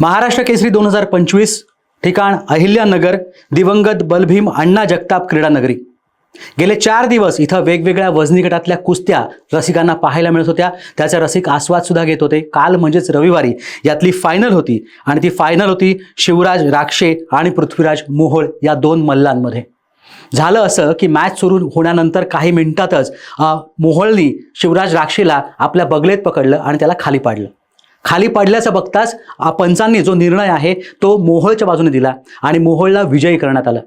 महाराष्ट्र केसरी दोन हजार पंचवीस ठिकाण अहिल्यानगर दिवंगत बलभीम अण्णा जगताप क्रीडा नगरी गेले चार दिवस इथं वेगवेगळ्या वजनी गटातल्या कुस्त्या रसिकांना पाहायला मिळत होत्या. त्याचा रसिक आस्वाद सुद्धा घेत होते. काल म्हणजेच रविवारी यातली फायनल होती आणि ती फायनल होती शिवराज राक्षे आणि पृथ्वीराज मोहोळ या दोन मल्लांमध्ये. झालं असं की मॅच सुरू होण्यानंतर काही मिनिटातच मोहोळनी शिवराज राक्षेला आपल्या बगलेत पकडलं आणि त्याला खाली पाडलं. खाली पडल्याचं बघताच पंचांनी जो निर्णय आहे तो मोहोळच्या बाजूने दिला आणि मोहोळला विजयी करण्यात आलं.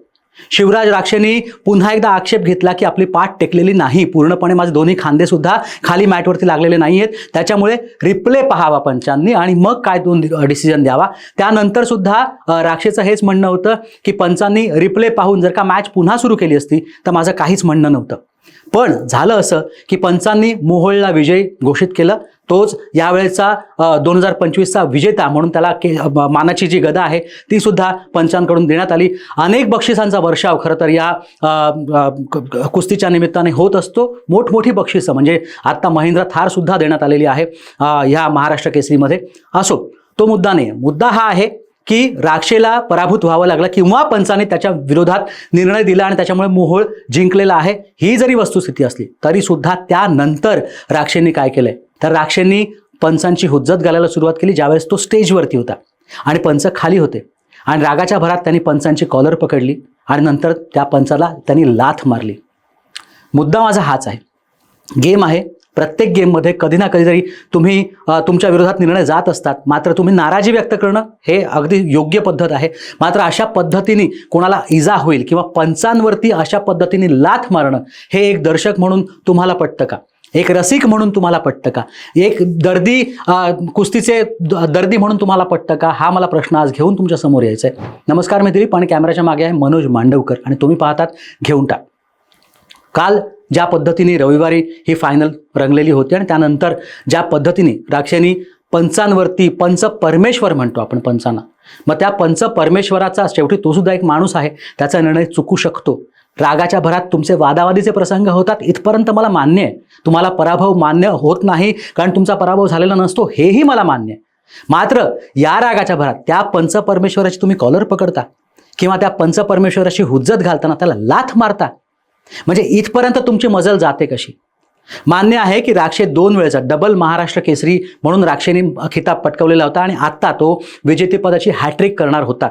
शिवराज राक्षेंनी पुन्हा एकदा आक्षेप घेतला की आपली पाठ टेकलेली नाही. पूर्णपणे माझे दोन्ही खांदे सुद्धा खाली मॅटवरती लागलेले नाही आहेत. त्याच्यामुळे रिप्ले पाहावा पंचांनी आणि मग काय दोन डिसिजन द्यावा. त्यानंतर सुद्धा राक्षेचं हेच म्हणणं होतं की पंचांनी रिप्ले पाहून जर का मॅच पुन्हा सुरू केली असती तर माझं काहीच म्हणणं नव्हतं. पण झालं असं की पंचांनी मोहोळला विजयी घोषित केलं. तोच यावेळेचा दोन हजार पंचवीसचा विजेता म्हणून त्याला के मानाची जी गदा आहे ती सुद्धा पंचांकडून देण्यात आली. अनेक बक्षिसांचा वर्षाव खरं तर या कुस्तीच्या निमित्ताने होत असतो. मोठमोठी बक्षिसं म्हणजे आत्ता महिंद्रा थार सुद्धा देण्यात आलेली आहे ह्या महाराष्ट्र केसरीमध्ये. असो तो मुद्दा नाही. मुद्दा हा आहे की राक्षेला पराभूत व्हावं लागलं किंवा पंचाने त्याच्या विरोधात निर्णय दिला आणि त्याच्यामुळे मोहोळ जिंकलेला आहे ही जरी वस्तुस्थिती असली तरी सुद्धा त्यानंतर राक्षेंनी काय केलंय? तर राक्षेंनी पंचांची हुज्जत घालायला सुरुवात केली ज्यावेळेस तो स्टेजवरती होता आणि पंच खाली होते. आणि रागाच्या भरात त्यांनी पंचांची कॉलर पकडली आणि नंतर त्या पंचाला त्यांनी लाथ मारली. मुद्दा माझा हाच आहे. गेम आहे. प्रत्येक गेममध्ये कधी ना कधीतरी तुम्ही तुमच्या विरोधात निर्णय जात असतात. मात्र तुम्ही नाराजी व्यक्त करणं हे अगदी योग्य पद्धत आहे. मात्र अशा पद्धतीने कोणाला इजा होईल किंवा पंचांवरती अशा पद्धतीने लाथ मारणं हे एक दर्शक म्हणून तुम्हाला पटतं का? एक रसिक म्हणून तुम्हाला पटतं का? एक दर्दी कुस्तीचे द- दर्दी म्हणून तुम्हाला पटतं का? हा मला प्रश्न आज घेऊन तुमच्यासमोर यायचा आहे नमस्कार मी दिलीप आणि कॅमेऱ्याच्या मागे आहे मनोज मांडवकर आणि तुम्ही पाहतात घेऊन टाक. काल ज्या पद्धतीने रविवारी ही फायनल रंगलेली होती आणि त्यानंतर ज्या पद्धतीने राक्षांनी पंचांवरती पंच परमेश्वर म्हणतो आपण पंचांना. मग त्या पंच परमेश्वराचा शेवटी तो सुद्धा एक माणूस आहे त्याचा निर्णय चुकू शकतो. रागाच्या भरात तुमचे वादावादीचे प्रसंग होतात इथपर्यंत मला मान्य आहे. तुम्हाला पराभव मान्य होत नाही कारण तुमचा पराभव झालेला नसतो हेही मला मान्य आहे. मात्र या रागाच्या भरात त्या पंच परमेश्वराची तुम्ही कॉलर पकडता किंवा त्या पंच परमेश्वराशी हुज्जत घालताना त्याला लाथ मारता म्हणजे इथपर्यंत तुमची मजल जाते कशी? मान्य आहे की राक्षे दोन वेळेचा डबल महाराष्ट्र केसरी म्हणून राक्षेने खिताब पटकवलेला होता आणि आत्ता तो विजेतेपदाची हॅट्रिक करणार होता.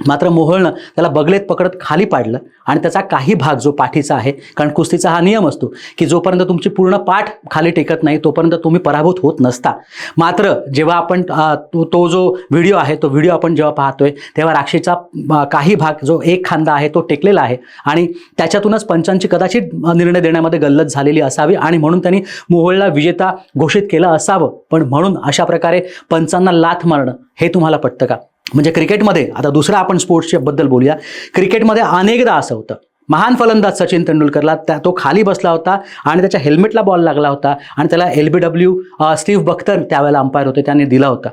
मात्र मोहळनं त्याला बगलेत पकडत खाली पाडलं आणि त्याचा काही भाग जो पाठीचा आहे कारण कुस्तीचा हा नियम असतो की जोपर्यंत तुमची पूर्ण पाठ खाली टेकत नाही तोपर्यंत तुम्ही पराभूत होत नसता. मात्र जेव्हा आपण तो तो जो व्हिडिओ आहे तो व्हिडिओ आपण जेव्हा पाहतोय तेव्हा राक्षीचा काही भाग जो एक खांदा आहे तो टेकलेला आहे आणि त्याच्यातूनच पंचांची कदाचित निर्णय देण्यामध्ये गल्लत झालेली असावी आणि म्हणून त्यांनी मोहोळला विजेता घोषित केलं असावं. पण म्हणून अशा प्रकारे पंचांना लाथ मारणं हे तुम्हाला पटतं का? म्हणजे क्रिकेटमध्ये आता दुसरा आपण स्पोर्ट्सच्या बद्दल बोलूया. क्रिकेटमध्ये अनेकदा असं होतं. महान फलंदाज सचिन तेंडुलकरला त्या तो खाली बसला होता आणि त्याच्या हेल्मेटला बॉल लागला होता आणि त्याला L B W Steve Bucknor त्यावेळेला अंपायर होते त्यांनी दिला होता.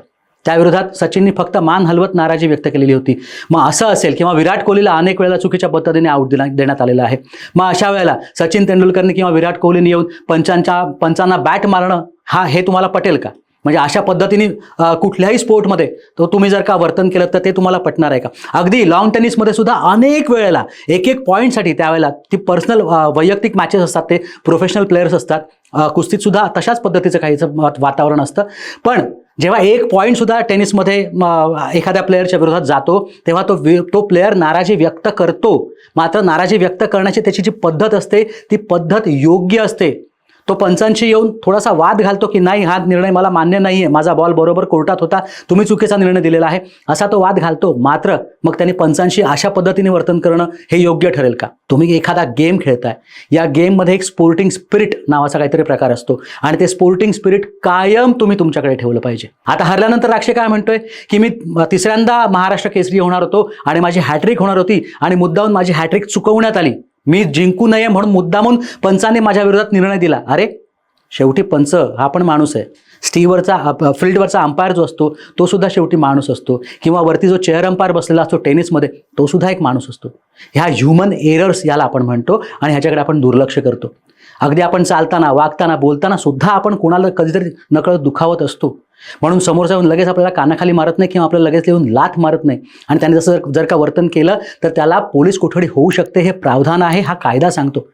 त्याविरोधात सचिननी फक्त मान हलवत नाराजी व्यक्त केलेली होती. मग असं असेल किंवा विराट कोहलीला अनेक वेळेला चुकीच्या पद्धतीने आऊट दिला देण्यात आलेला आहे. मग अशा वेळेला सचिन तेंडुलकरने किंवा विराट कोहलीने येऊन पंचांच्या पंचांना बॅट मारणं हा हे तुम्हाला पटेल का? म्हणजे अशा पद्धतीने कुठल्याही स्पोर्टमध्ये तो तुम्ही जर का वर्तन केलं तर ते तुम्हाला पटणार आहे का? अगदी लॉन टेनिसमध्ये सुद्धा अनेक वेळेला एक एक पॉईंटसाठी त्यावेळेला ती पर्सनल वैयक्तिक मॅचेस असतात ते प्रोफेशनल प्लेयर्स असतात. कुस्तीतसुद्धा कुस्तीत सुद्धा तशाच पद्धतीचं काहीचं वा- वातावरण असतं. पण जेव्हा एक पॉईंट सुद्धा टेनिसमध्ये एखाद्या प्लेअरच्या विरोधात जातो तेव्हा तो वि- तो प्लेअर नाराजी व्यक्त करतो. मात्र नाराजी व्यक्त करण्याची त्याची जी पद्धत असते ती पद्धत योग्य असते. तो पंचांशी येऊन थोडासा वाद घालतो की नाही हा निर्णय मला मान्य नाही आहे माझा बॉल बरोबर कोर्टात होता. तुम्ही चुकीचा निर्णय दिलेला आहे. असा तो वाद घालतो. मात्र मग त्यांनी पंचांशी अशा पद्धतीने वर्तन करणं हे योग्य ठरेल का? तुम्ही एखादा गेम खेळताय. या गेममध्ये एक स्पोर्टिंग स्पिरिट नावाचा काहीतरी प्रकार असतो. आणि ते स्पोर्टिंग स्पिरिट कायम तुम्ही तुमच्याकडे ठेवलं पाहिजे. आता हरल्यानंतर राक्षे काय म्हणतोय? की मी तिसऱ्यांदा महाराष्ट्र केसरी होणार होतो आणि माझी हॅट्रिक होणार होती आणि मुद्दाहून माझी हॅट्रिक चुकवण्यात आली. मी जिंकू नये म्हणून मुद्दामून पंचाने माझ्या विरोधात निर्णय दिला. अरे शेवटी पंच हा पण माणूस आहे. स्टीवरचा फील्डवरचा अंपायर जो असतो तो सुद्धा शेवटी माणूस असतो. किंवा वरती जो चेअर अंपायर बसलेला असतो टेनिसमध्ये तो सुद्धा एक माणूस असतो. ह्या ह्युमन एरर्स याला आपण म्हणतो आणि ह्याच्याकडे आपण दुर्लक्ष करतो. अगदी आपण चालताना वागताना बोलताना सुद्धा आपण कोणाला कधीतरी नकळत दुखावत असतो. म्हणून समोरचा येऊन लगेच आपल्याला कानाखाली मारत नाही किंवा आपल्याला लगेच येऊन लाथ मारत नाही. आणि त्याने जसं जर का वर्तन केलं तर त्याला पोलीस कोठडी होऊ शकते हे प्रावधान आहे हा कायदा सांगतो.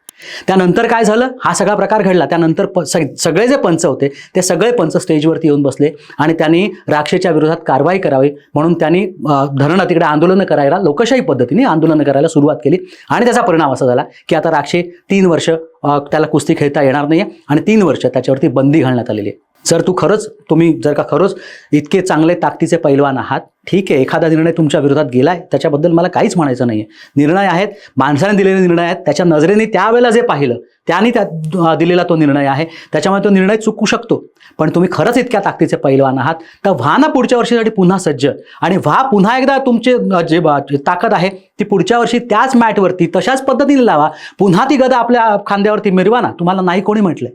त्यानंतर काय झालं? हा सगळा प्रकार घडला. त्यानंतर प सगळे जे पंच होते ते सगळे पंच स्टेजवरती येऊन बसले आणि त्यांनी राक्षेच्या विरोधात कारवाई करावी. म्हणून त्यांनी अं, धरणं तिकडे आंदोलनं करायला लोकशाही पद्धतीने आंदोलनं करायला सुरुवात केली. आणि त्याचा परिणाम असा झाला की आता राक्षे तीन वर्ष त्याला कुस्ती खेळता येणार नाही आणि तीन वर्ष त्याच्यावरती बंदी घालण्यात आलेली आहे. जर तू खरंच तुम्ही जर का खरंच इतके चांगले ताकदीचे पैलवान आहात ठीक आहे एखादा निर्णय तुमच्या विरोधात गेलाय त्याच्याबद्दल मला काहीच म्हणायचं नाही निर्णय आहेत माणसाने दिलेले निर्णय आहेत त्याच्या नजरेने त्यावेळेला जे पाहिलं त्यांनी त्या दिलेला तो निर्णय आहे. त्याच्यामुळे तो निर्णय चुकू शकतो. पण तुम्ही खरंच इतक्या ताकदीचे पैलवान आहात तर व्हा ना पुढच्या वर्षीसाठी पुन्हा सज्ज. आणि व्हा पुन्हा एकदा तुमचे जे ताकद आहे ती पुढच्या वर्षी त्याच मॅटवरती तशाच पद्धतीने लावा. पुन्हा ती गदा आपल्या खांद्यावरती मिरवा ना तुम्हाला नाही कोणी म्हटलं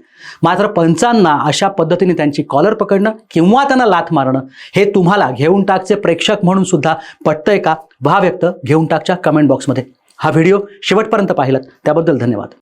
मात्र पंचांना अशा पद्धतीने त्यांची कॉलर पकडणं किंवा त्यांना लाथ मारणं हे तुम्हाला घेऊन टाकचे प्रेक्षक म्हणून सुद्धा पटतंय का? व्हा व्यक्त घेऊन टाकच्या कमेंट बॉक्समध्ये हा व्हिडिओ शेवटपर्यंत पाहिलात. त्याबद्दल धन्यवाद.